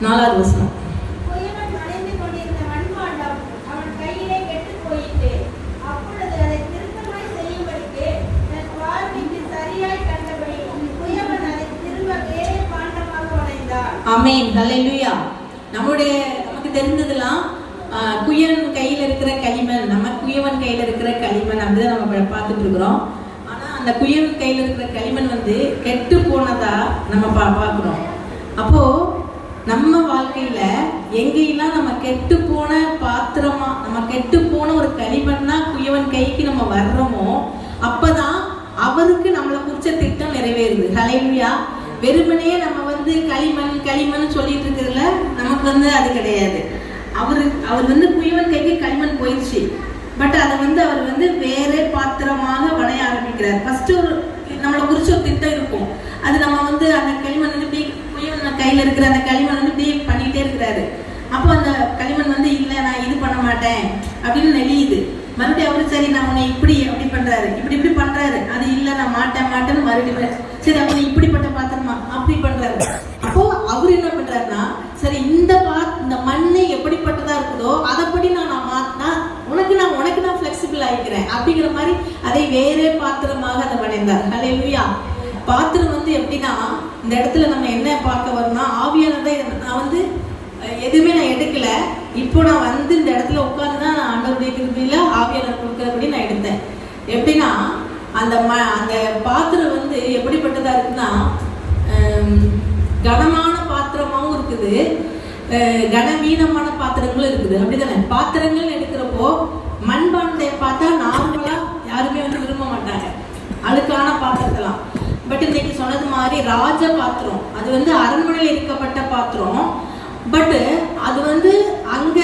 நாலாவது வசனம். ஆமென். ஹalleluya. நம்முடைய நமக்கு தெரிஞ்சதெல்லாம் ஆஹ், குயவன் கையில இருக்கிற களிமண் நம்ம குயவன் கையில இருக்கிற களிமண் அப்படிதான் நம்ம பார்த்துட்டு இருக்கிறோம் ஆனா அந்த குயவன் கையில இருக்கிற களிமண் வந்து கெட்டு போனதா நம்ம பா பார்க்கிறோம். அப்போ நம்ம வாழ்க்கையில எங்கெல்லாம் நம்ம கெட்டு போன பாத்திரமா நம்ம கெட்டு போன ஒரு களிமண்ணா குயவன் கைக்கு நம்ம வர்றோமோ அப்பதான் அவருக்கு நம்மளை குறிச்ச திட்டம் நிறைவேறுது. கலைவியா வெறுமனே நம்ம வந்து களிமண் களிமண் சொல்லிட்டு இருக்கிறதுல நமக்கு வந்து அது கிடையாது. அவரு அவர் வந்து குயவன் கைக்கு களிமண் போயிடுச்சு. பட் அதை வந்து அவர் வந்து வேற பாத்திரமாக வளைய ஆரம்பிக்கிறார். ஃபர்ஸ்ட் ஒரு நம்மளை குறிச்ச ஒரு திட்டம் இருக்கும். அது நம்ம வந்து அந்த களிமண் கையில இருக்கிற அந்த களிமண் வந்து இப்படியே பண்ணிட்டே இருக்கிறாரு. அப்போ அந்த களிமண் வந்து இல்ல நான் இது பண்ண மாட்டேன். அப்படின்னு நெளியுது. மறுபடியும் அவரு சரி நான் உன்னை இப்படி அப்படி பண்றாரு. இப்படி இப்படி பண்றாரு. அது இல்ல நான் மாட்டேன் மாட்டேன்னு மறுபடியும் சரி அவனை இப்படிப்பட்ட பாத்திரமா? அப்படி பண்றாரு. அப்போ அவர் என்ன பண்றாருன்னா சரி இந்த பா இந்த மண்ணு எப்படிப்பட்டதா இருக்குதோ அதைப்படி நான் நான் மாத்தினா உனக்கு நான் உனக்கு நான் ஃபிளெக்சிபிள் ஆகிக்கிறேன் அப்படிங்கிற மாதிரி அதை வேறே பாத்திரமாக அதை படைந்தார் ஹalleluya பாத்திரம் வந்து எப்படின்னா இந்த இடத்துல நம்ம என்ன பார்க்க வரோம்னா ஆவியானதை நான் வந்து எதுவுமே நான் எடுக்கல. இப்போ நான் வந்து இந்த இடத்துல உட்கார்ந்து தான் நான் ஆண்டவருடைய கிருபியில் ஆவியானவர் கொடுக்குறபடி நான் எடுத்தேன். எப்படின்னா அந்த ம அந்த பாத்திரம் வந்து எப்படிப்பட்டதாக இருக்குன்னா கனமான பாத்திரமாகவும் இருக்குது. கனவீனமான பாத்திரங்களும் இருக்குது. அப்படிதானே? பாத்திரங்கள் எடுக்கிறப்போ மாதிரி ராஜ பாத்திரம். அது வந்து அரண்மனையில் இருக்கப்பட்ட பாத்திரம். பட்டு அது வந்து அங்க